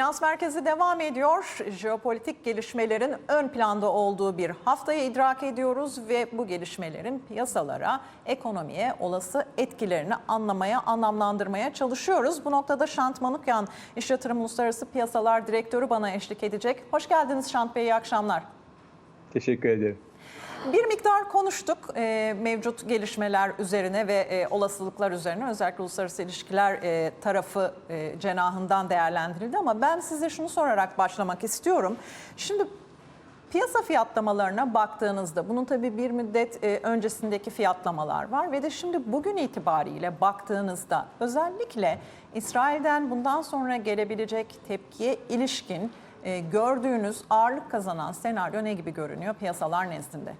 Finans merkezi devam ediyor. Jeopolitik gelişmelerin ön planda olduğu bir haftayı idrak ediyoruz ve bu gelişmelerin piyasalara, ekonomiye olası etkilerini anlamaya, anlamlandırmaya çalışıyoruz. Bu noktada Şant Manukyan, İş Yatırım Uluslararası Piyasalar Direktörü bana eşlik edecek. Hoş geldiniz Şant Bey, iyi akşamlar. Teşekkür ederim. Bir miktar konuştuk e, mevcut gelişmeler üzerine ve e, olasılıklar üzerine özellikle uluslararası ilişkiler e, tarafı e, cenahından değerlendirildi ama ben size şunu sorarak başlamak istiyorum. Şimdi piyasa fiyatlamalarına baktığınızda bunun tabii bir müddet e, öncesindeki fiyatlamalar var ve de şimdi bugün itibariyle baktığınızda özellikle İsrail'den bundan sonra gelebilecek tepkiye ilişkin e, gördüğünüz ağırlık kazanan senaryo ne gibi görünüyor piyasalar nezdinde?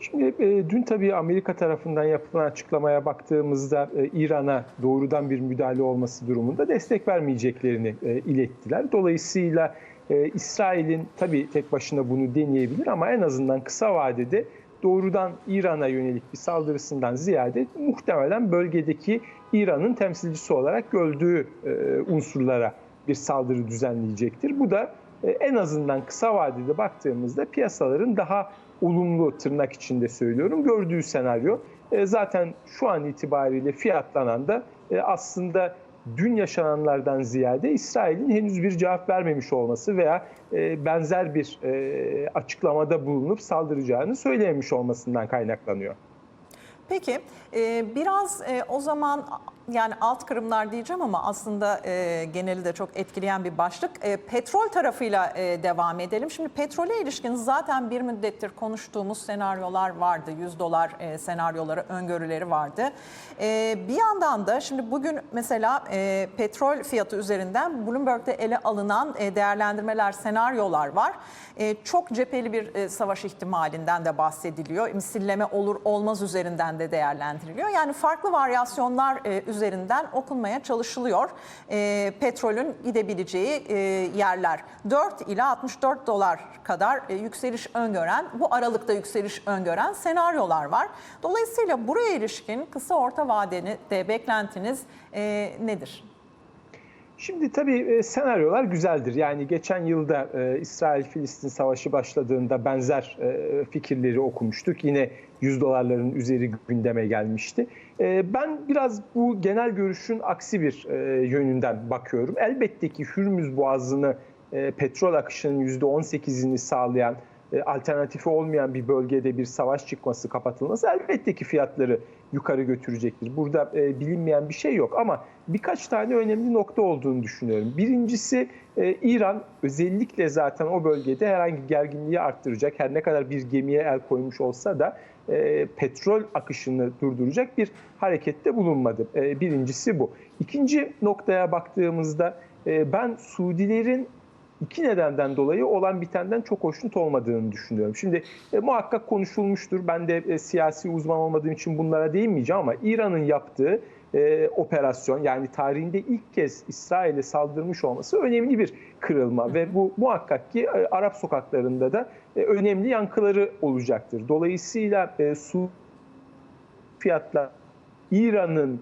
Şimdi e, dün tabii Amerika tarafından yapılan açıklamaya baktığımızda e, İran'a doğrudan bir müdahale olması durumunda destek vermeyeceklerini e, ilettiler. Dolayısıyla e, İsrail'in tabii tek başına bunu deneyebilir ama en azından kısa vadede doğrudan İran'a yönelik bir saldırısından ziyade muhtemelen bölgedeki İran'ın temsilcisi olarak gördüğü e, unsurlara bir saldırı düzenleyecektir. Bu da e, en azından kısa vadede baktığımızda piyasaların daha olumlu tırnak içinde söylüyorum gördüğü senaryo. E, zaten şu an itibariyle fiyatlanan da e, aslında dün yaşananlardan ziyade İsrail'in henüz bir cevap vermemiş olması veya e, benzer bir e, açıklamada bulunup saldıracağını söylememiş olmasından kaynaklanıyor. Peki e, biraz e, o zaman yani alt kırımlar diyeceğim ama aslında e, geneli de çok etkileyen bir başlık. E, petrol tarafıyla e, devam edelim. Şimdi petrole ilişkin zaten bir müddettir konuştuğumuz senaryolar vardı. 100 dolar e, senaryoları, öngörüleri vardı. E, bir yandan da şimdi bugün mesela e, petrol fiyatı üzerinden Bloomberg'de ele alınan e, değerlendirmeler, senaryolar var. E, çok cepheli bir e, savaş ihtimalinden de bahsediliyor. Misilleme olur olmaz üzerinden de değerlendiriliyor. Yani farklı varyasyonlar e, okunmaya çalışılıyor. E, petrolün gidebileceği e, yerler 4 ila 64 dolar kadar e, yükseliş öngören, bu aralıkta yükseliş öngören senaryolar var. Dolayısıyla buraya ilişkin kısa orta vadeli de beklentiniz e, nedir? Şimdi tabii e, senaryolar güzeldir. Yani geçen yılda e, İsrail-Filistin savaşı başladığında benzer e, fikirleri okumuştuk. Yine 100 dolarların üzeri gündeme gelmişti. E, ben biraz bu genel görüşün aksi bir e, yönünden bakıyorum. Elbette ki Hürmüz Boğazı'nı e, petrol akışının %18'ini sağlayan e, alternatifi olmayan bir bölgede bir savaş çıkması, kapatılması elbette ki fiyatları yukarı götürecektir. Burada e, bilinmeyen bir şey yok ama birkaç tane önemli nokta olduğunu düşünüyorum. Birincisi e, İran özellikle zaten o bölgede herhangi gerginliği arttıracak, her ne kadar bir gemiye el koymuş olsa da e, petrol akışını durduracak bir harekette bulunmadı. E, birincisi bu. İkinci noktaya baktığımızda e, ben Suudilerin iki nedenden dolayı olan bitenden çok hoşnut olmadığını düşünüyorum. Şimdi e, muhakkak konuşulmuştur. Ben de e, siyasi uzman olmadığım için bunlara değinmeyeceğim ama İran'ın yaptığı e, operasyon yani tarihinde ilk kez İsrail'e saldırmış olması önemli bir kırılma ve bu muhakkak ki e, Arap sokaklarında da e, önemli yankıları olacaktır. Dolayısıyla e, su fiyatlar İran'ın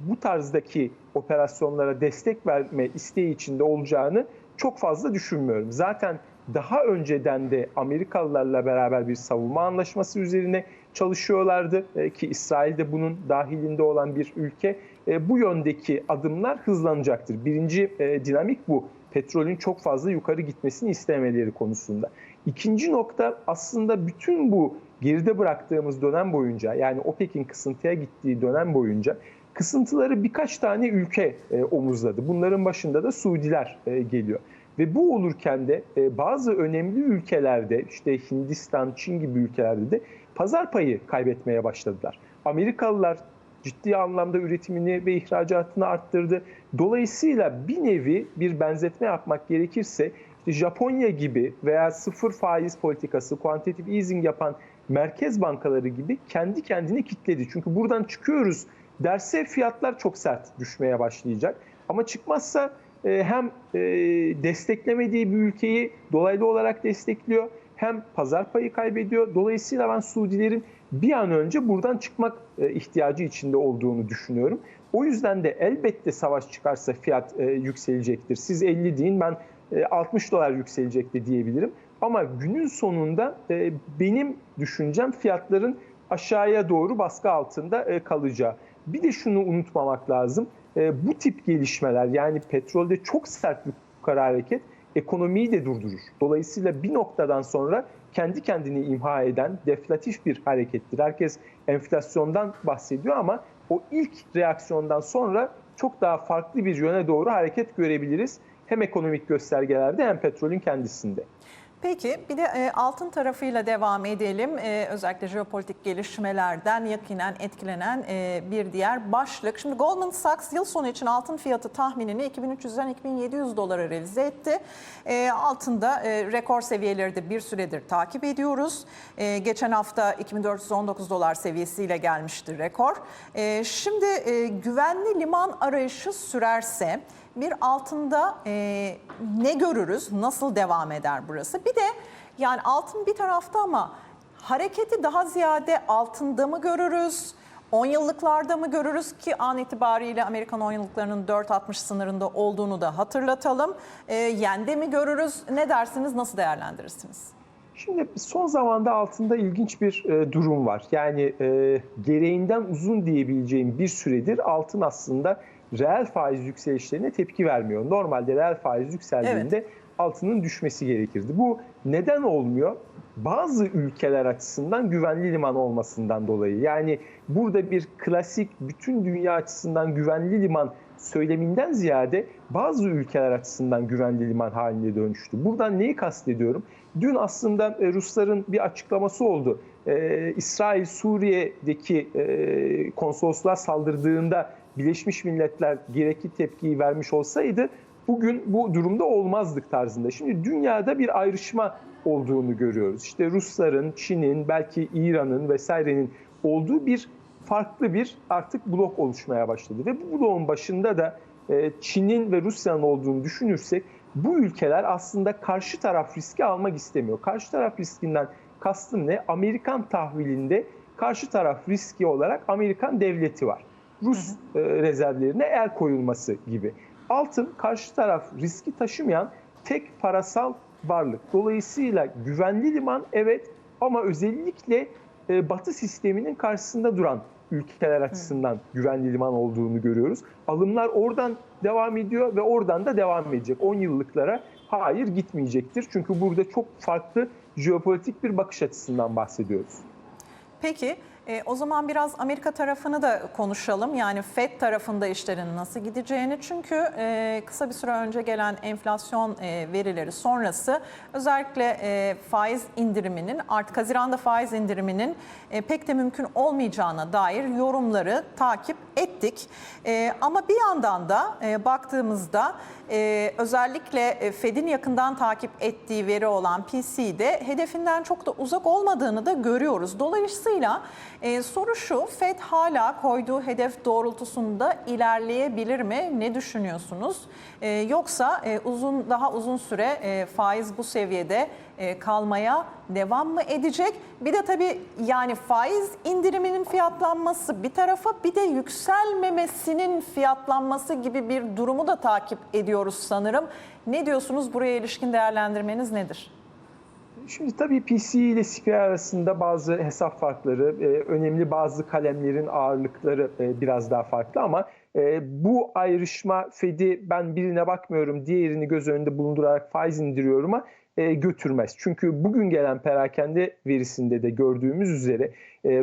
bu tarzdaki operasyonlara destek verme isteği içinde olacağını çok fazla düşünmüyorum. Zaten daha önceden de Amerikalılarla beraber bir savunma anlaşması üzerine çalışıyorlardı e, ki İsrail de bunun dahilinde olan bir ülke. E, bu yöndeki adımlar hızlanacaktır. Birinci e, dinamik bu. Petrolün çok fazla yukarı gitmesini istemeleri konusunda. İkinci nokta aslında bütün bu geride bıraktığımız dönem boyunca yani OPEC'in kısıntıya gittiği dönem boyunca kısıntıları birkaç tane ülke e, omuzladı. Bunların başında da Suudiler e, geliyor. Ve bu olurken de e, bazı önemli ülkelerde işte Hindistan, Çin gibi ülkelerde de pazar payı kaybetmeye başladılar. Amerikalılar ciddi anlamda üretimini ve ihracatını arttırdı. Dolayısıyla bir nevi bir benzetme yapmak gerekirse işte Japonya gibi veya sıfır faiz politikası, kuantitatif easing yapan merkez bankaları gibi kendi kendine kitledi. Çünkü buradan çıkıyoruz derse fiyatlar çok sert düşmeye başlayacak. Ama çıkmazsa hem desteklemediği bir ülkeyi dolaylı olarak destekliyor hem pazar payı kaybediyor. Dolayısıyla ben Suudilerin bir an önce buradan çıkmak e, ihtiyacı içinde olduğunu düşünüyorum. O yüzden de elbette savaş çıkarsa fiyat e, yükselecektir. Siz 50 deyin ben e, 60 dolar yükselecek de diyebilirim. Ama günün sonunda e, benim düşüncem fiyatların aşağıya doğru baskı altında e, kalacağı. Bir de şunu unutmamak lazım. E, bu tip gelişmeler yani petrolde çok sert bir yukarı hareket ekonomiyi de durdurur. Dolayısıyla bir noktadan sonra kendi kendini imha eden deflatif bir harekettir. Herkes enflasyondan bahsediyor ama o ilk reaksiyondan sonra çok daha farklı bir yöne doğru hareket görebiliriz. Hem ekonomik göstergelerde hem petrolün kendisinde. Peki bir de e, altın tarafıyla devam edelim. E, özellikle jeopolitik gelişmelerden yakinen etkilenen e, bir diğer başlık. Şimdi Goldman Sachs yıl sonu için altın fiyatı tahminini 2300'den 2700 dolara revize etti. E, altında e, rekor seviyeleri de bir süredir takip ediyoruz. E, geçen hafta 2419 dolar seviyesiyle gelmişti rekor. E, şimdi e, güvenli liman arayışı sürerse bir altında e, ne görürüz, nasıl devam eder burası? Bir de yani altın bir tarafta ama hareketi daha ziyade altında mı görürüz? 10 yıllıklarda mı görürüz ki an itibariyle Amerikan 10 yıllıklarının 4.60 sınırında olduğunu da hatırlatalım. E, yende mi görürüz? Ne dersiniz, nasıl değerlendirirsiniz? Şimdi son zamanda altında ilginç bir e, durum var. Yani e, gereğinden uzun diyebileceğim bir süredir altın aslında reel faiz yükselişlerine tepki vermiyor. Normalde reel faiz yükseldiğinde evet. altının düşmesi gerekirdi. Bu neden olmuyor? Bazı ülkeler açısından güvenli liman olmasından dolayı. Yani burada bir klasik bütün dünya açısından güvenli liman söyleminden ziyade bazı ülkeler açısından güvenli liman haline dönüştü. Buradan neyi kastediyorum? Dün aslında e, Rusların bir açıklaması oldu. Ee, İsrail Suriye'deki e, konsolosluğa saldırdığında Birleşmiş Milletler gerekli tepkiyi vermiş olsaydı bugün bu durumda olmazdık tarzında. Şimdi dünyada bir ayrışma olduğunu görüyoruz. İşte Rusların, Çin'in, belki İran'ın vesairenin olduğu bir farklı bir artık blok oluşmaya başladı. Ve bu bloğun başında da e, Çin'in ve Rusya'nın olduğunu düşünürsek bu ülkeler aslında karşı taraf riski almak istemiyor. Karşı taraf riskinden kastım ne? Amerikan tahvilinde karşı taraf riski olarak Amerikan devleti var. Rus hı hı. E, rezervlerine el koyulması gibi. Altın karşı taraf riski taşımayan tek parasal varlık. Dolayısıyla güvenli liman evet ama özellikle e, Batı sisteminin karşısında duran ülkeler açısından hı. güvenli liman olduğunu görüyoruz. Alımlar oradan devam ediyor ve oradan da devam edecek. 10 yıllıklara hayır gitmeyecektir. Çünkü burada çok farklı jeopolitik bir bakış açısından bahsediyoruz. Peki e, o zaman biraz Amerika tarafını da konuşalım. Yani FED tarafında işlerin nasıl gideceğini. Çünkü e, kısa bir süre önce gelen enflasyon e, verileri sonrası özellikle e, faiz indiriminin artık Haziran'da faiz indiriminin e, pek de mümkün olmayacağına dair yorumları takip ettik. E, ama bir yandan da e, baktığımızda e, özellikle Fed'in yakından takip ettiği veri olan PC'de hedefinden çok da uzak olmadığını da görüyoruz. Dolayısıyla e, soru şu, Fed hala koyduğu hedef doğrultusunda ilerleyebilir mi? Ne düşünüyorsunuz? E, yoksa e, uzun daha uzun süre e, faiz bu seviyede kalmaya devam mı edecek? Bir de tabii yani faiz indiriminin fiyatlanması bir tarafa bir de yükselmemesinin fiyatlanması gibi bir durumu da takip ediyoruz sanırım. Ne diyorsunuz buraya ilişkin değerlendirmeniz nedir? Şimdi tabii PC ile CPI arasında bazı hesap farkları, e, önemli bazı kalemlerin ağırlıkları e, biraz daha farklı ama e, bu ayrışma Fed'i ben birine bakmıyorum, diğerini göz önünde bulundurarak faiz indiriyorum'a götürmez. Çünkü bugün gelen perakende verisinde de gördüğümüz üzere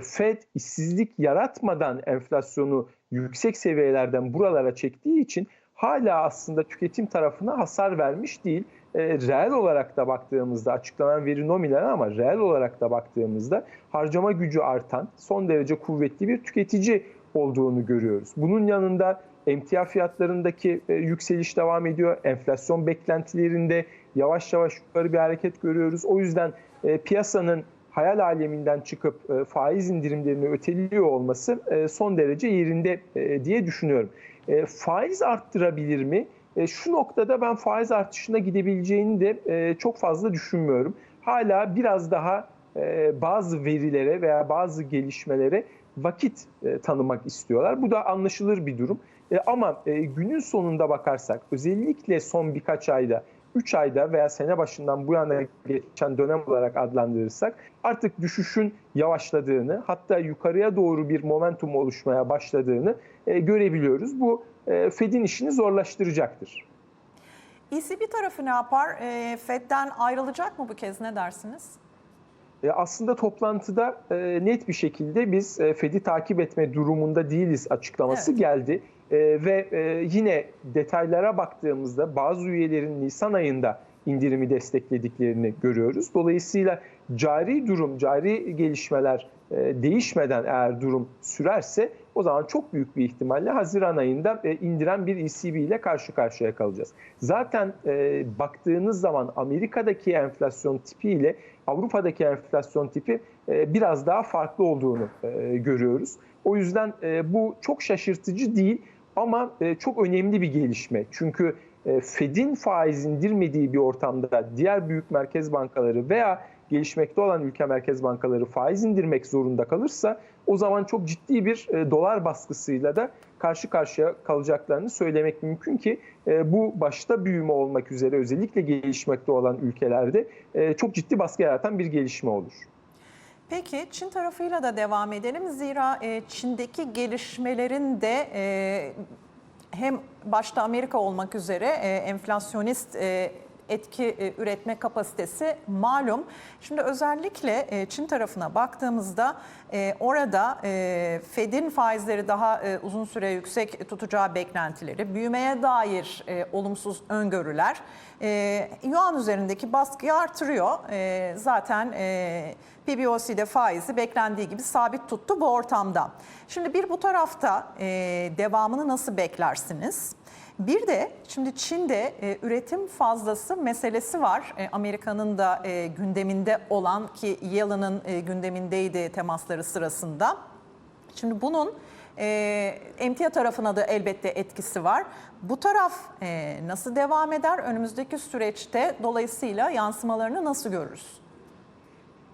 Fed işsizlik yaratmadan enflasyonu yüksek seviyelerden buralara çektiği için hala aslında tüketim tarafına hasar vermiş değil e, reel olarak da baktığımızda açıklanan veri nominal ama reel olarak da baktığımızda harcama gücü artan son derece kuvvetli bir tüketici olduğunu görüyoruz. Bunun yanında emtia fiyatlarındaki e, yükseliş devam ediyor. Enflasyon beklentilerinde yavaş yavaş yukarı bir hareket görüyoruz. O yüzden e, piyasanın hayal aleminden çıkıp e, faiz indirimlerini öteliyor olması e, son derece yerinde e, diye düşünüyorum. E, faiz arttırabilir mi? E, şu noktada ben faiz artışına gidebileceğini de e, çok fazla düşünmüyorum. hala biraz daha e, bazı verilere veya bazı gelişmelere vakit e, tanımak istiyorlar. Bu da anlaşılır bir durum. E, ama e, günün sonunda bakarsak özellikle son birkaç ayda 3 ayda veya sene başından bu yana geçen dönem olarak adlandırırsak artık düşüşün yavaşladığını hatta yukarıya doğru bir momentum oluşmaya başladığını e, görebiliyoruz. Bu e, Fed'in işini zorlaştıracaktır. ECB tarafı ne yapar? E, Fed'den ayrılacak mı bu kez ne dersiniz? E, aslında toplantıda e, net bir şekilde biz e, Fed'i takip etme durumunda değiliz açıklaması Evet. geldi. E, ve e, yine detaylara baktığımızda bazı üyelerin Nisan ayında indirimi desteklediklerini görüyoruz. Dolayısıyla cari durum, cari gelişmeler e, değişmeden eğer durum sürerse o zaman çok büyük bir ihtimalle Haziran ayında e, indiren bir ECB ile karşı karşıya kalacağız. Zaten e, baktığınız zaman Amerika'daki enflasyon tipi ile Avrupa'daki enflasyon tipi e, biraz daha farklı olduğunu e, görüyoruz. O yüzden e, bu çok şaşırtıcı değil ama e, çok önemli bir gelişme. Çünkü e, Fed'in faiz indirmediği bir ortamda diğer büyük merkez bankaları veya gelişmekte olan ülke merkez bankaları faiz indirmek zorunda kalırsa o zaman çok ciddi bir e, dolar baskısıyla da karşı karşıya kalacaklarını söylemek mümkün ki e, bu başta büyüme olmak üzere özellikle gelişmekte olan ülkelerde e, çok ciddi baskı yaratan bir gelişme olur. Peki Çin tarafıyla da devam edelim. Zira e, Çin'deki gelişmelerin de e, hem başta Amerika olmak üzere e, enflasyonist e, etki e, üretme kapasitesi malum. Şimdi özellikle e, Çin tarafına baktığımızda e, orada Fed'in faizleri daha uzun süre yüksek tutacağı beklentileri, büyümeye dair olumsuz öngörüler yuan üzerindeki baskıyı artırıyor. Zaten PBOC'de faizi beklendiği gibi sabit tuttu bu ortamda. Şimdi bir bu tarafta devamını nasıl beklersiniz? Bir de şimdi Çin'de e, üretim fazlası meselesi var. E, Amerika'nın da e, gündeminde olan ki Yellen'ın e, gündemindeydi temasları sırasında. Şimdi bunun e, emtia tarafına da elbette etkisi var. Bu taraf e, nasıl devam eder? Önümüzdeki süreçte dolayısıyla yansımalarını nasıl görürüz?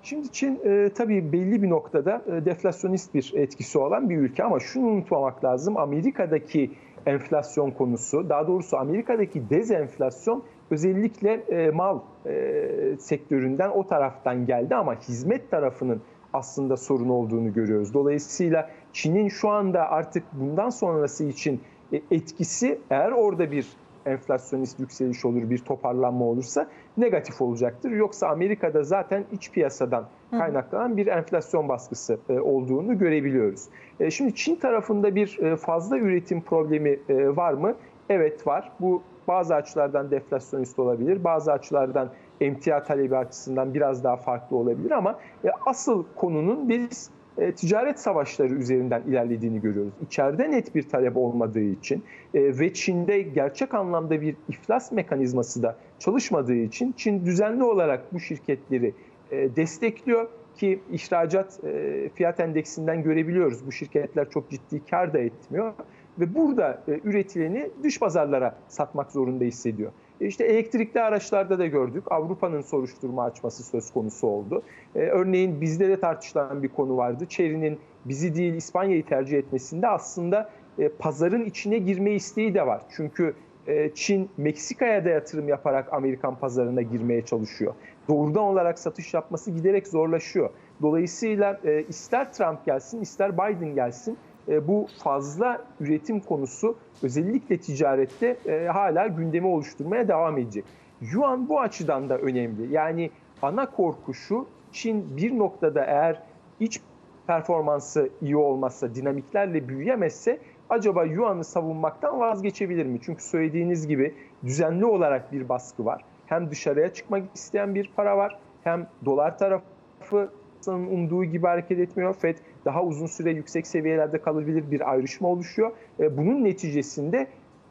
Şimdi Çin e, tabii belli bir noktada e, deflasyonist bir etkisi olan bir ülke ama şunu unutmamak lazım. Amerika'daki enflasyon konusu, daha doğrusu Amerika'daki dezenflasyon özellikle e, mal e, sektöründen o taraftan geldi ama hizmet tarafının aslında sorun olduğunu görüyoruz. Dolayısıyla Çin'in şu anda artık bundan sonrası için e, etkisi eğer orada bir enflasyonist yükseliş olur, bir toparlanma olursa negatif olacaktır. Yoksa Amerika'da zaten iç piyasadan kaynaklanan bir enflasyon baskısı e, olduğunu görebiliyoruz. E, Şimdi Çin tarafında bir e, fazla üretim problemi var mı? Evet var. Bu bazı açılardan deflasyonist olabilir, bazı açılardan emtia talebi açısından biraz daha farklı olabilir ama asıl konunun biz e, ticaret savaşları üzerinden ilerlediğini görüyoruz. İçeride net bir talep olmadığı için e, ve Çin'de gerçek anlamda bir iflas mekanizması da çalışmadığı için Çin düzenli olarak bu şirketleri e, destekliyor ki ihracat e, fiyat endeksinden görebiliyoruz. Bu şirketler çok ciddi kar da etmiyor ve burada e, üretileni dış pazarlara satmak zorunda hissediyor. İşte elektrikli araçlarda da gördük. Avrupa'nın soruşturma açması söz konusu oldu. E, örneğin bizde de tartışılan bir konu vardı. Chery'nin bizi değil İspanya'yı tercih etmesinde aslında e, pazarın içine girme isteği de var. Çünkü e, Çin Meksika'ya da yatırım yaparak Amerikan pazarına girmeye çalışıyor. Doğrudan olarak satış yapması giderek zorlaşıyor. Dolayısıyla e, ister Trump gelsin ister Biden gelsin e, bu fazla üretim konusu özellikle ticarette e, hala gündemi oluşturmaya devam edecek. Yuan bu açıdan da önemli. Yani ana korku şu Çin bir noktada eğer iç performansı iyi olmazsa, dinamiklerle büyüyemezse acaba Yuan'ı savunmaktan vazgeçebilir mi? Çünkü söylediğiniz gibi düzenli olarak bir baskı var. Hem dışarıya çıkmak isteyen bir para var hem dolar tarafı umduğu gibi hareket etmiyor. FED daha uzun süre yüksek seviyelerde kalabilir bir ayrışma oluşuyor. E, Bunun neticesinde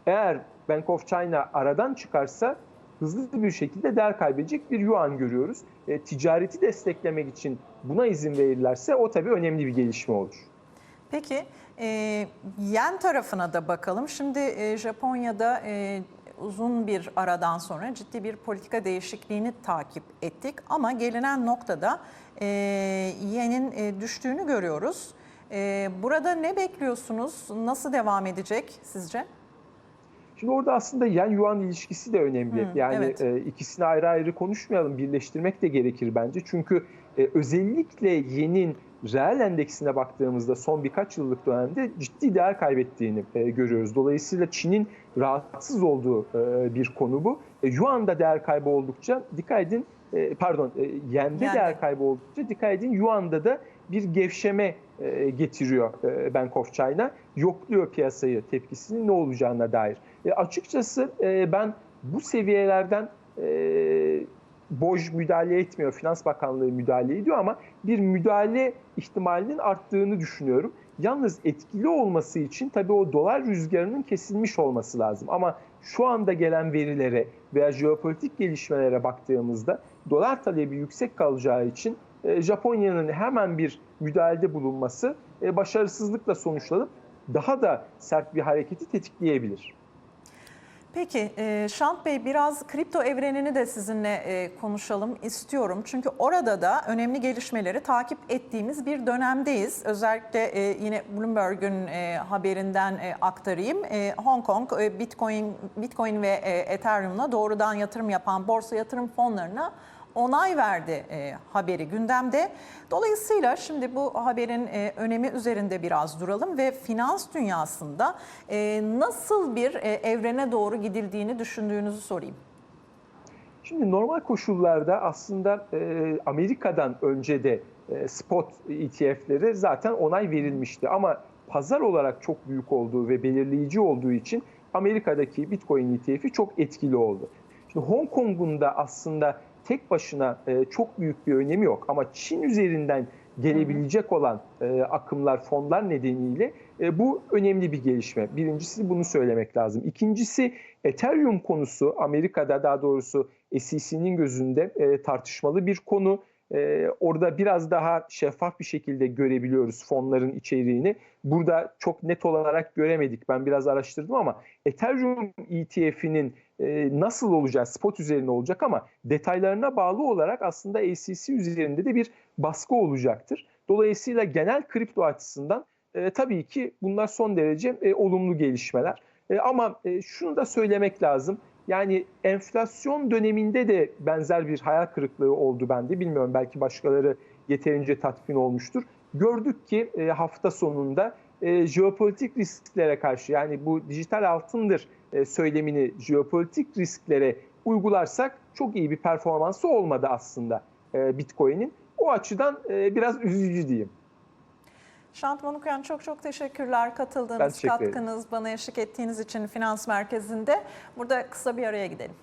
eğer Bank of China aradan çıkarsa hızlı bir şekilde değer kaybedecek bir yuan görüyoruz. E, ticareti desteklemek için buna izin verirlerse o tabii önemli bir gelişme olur. Peki e, yen tarafına da bakalım. Şimdi e, Japonya'da e, uzun bir aradan sonra ciddi bir politika değişikliğini takip ettik. Ama gelinen noktada e, yenin e, düştüğünü görüyoruz. E, burada ne bekliyorsunuz? Nasıl devam edecek sizce? Şimdi orada aslında yen yuan ilişkisi de önemli. Hı, yani evet. e, ikisini ayrı ayrı konuşmayalım, birleştirmek de gerekir bence. Çünkü e, özellikle yenin reel endeksine baktığımızda son birkaç yıllık dönemde ciddi değer kaybettiğini e, görüyoruz. Dolayısıyla Çin'in rahatsız olduğu e, bir konu bu. E, yuan'da değer kaybı oldukça dikkat edin, e, pardon e, yende Yende. değer kaybı oldukça dikkat edin yuan'da da bir gevşeme e, getiriyor e, Bank of China. Yokluyor piyasayı tepkisinin ne olacağına dair. E, açıkçası e, ben bu seviyelerden e, BOJ müdahale etmiyor, Finans Bakanlığı müdahale ediyor ama bir müdahale ihtimalinin arttığını düşünüyorum. Yalnız etkili olması için tabii o dolar rüzgarının kesilmiş olması lazım. Ama şu anda gelen verilere veya jeopolitik gelişmelere baktığımızda dolar talebi yüksek kalacağı için e, Japonya'nın hemen bir müdahalede bulunması e, başarısızlıkla sonuçlanıp daha da sert bir hareketi tetikleyebilir. Peki e, Şant Bey biraz kripto evrenini de sizinle e, konuşalım istiyorum. Çünkü orada da önemli gelişmeleri takip ettiğimiz bir dönemdeyiz. Özellikle e, yine Bloomberg'un haberinden e, aktarayım. Hong Kong Bitcoin Bitcoin ve Ethereum'la doğrudan yatırım yapan borsa yatırım fonlarına onay verdi e, haberi gündemde. Dolayısıyla şimdi bu haberin e, önemi üzerinde biraz duralım ve finans dünyasında e, nasıl bir e, evrene doğru gidildiğini düşündüğünüzü sorayım. Şimdi normal koşullarda aslında e, Amerika'dan önce de e, spot ETF'lere zaten onay verilmişti. Ama pazar olarak çok büyük olduğu ve belirleyici olduğu için Amerika'daki Bitcoin ETF'i çok etkili oldu. Şimdi Hong Kong'un da aslında tek başına e, çok büyük bir önemi yok. Ama Çin üzerinden gelebilecek olan e, akımlar, fonlar nedeniyle e, bu önemli bir gelişme. Birincisi bunu söylemek lazım. İkincisi Ethereum konusu Amerika'da daha doğrusu SEC'nin gözünde e, tartışmalı bir konu. E, orada biraz daha şeffaf bir şekilde görebiliyoruz fonların içeriğini. Burada çok net olarak göremedik. Ben biraz araştırdım ama Ethereum ETF'inin e, nasıl olacağı spot üzerine olacak ama detaylarına bağlı olarak aslında SEC üzerinde de bir baskı olacaktır. Dolayısıyla genel kripto açısından e, tabii ki bunlar son derece e, olumlu gelişmeler. E, ama e, şunu da söylemek lazım. Yani enflasyon döneminde de benzer bir hayal kırıklığı oldu bende. Bilmiyorum belki başkaları yeterince tatmin olmuştur. Gördük ki e, hafta sonunda e, jeopolitik risklere karşı yani bu dijital altındır e, söylemini jeopolitik risklere uygularsak çok iyi bir performansı olmadı aslında e, Bitcoin'in. O açıdan e, biraz üzücü diyeyim. Şant Manukyan çok çok teşekkürler katıldığınız, teşekkür katkınız, bana eşlik ettiğiniz için Finans Merkezi'nde. Burada kısa bir araya gidelim.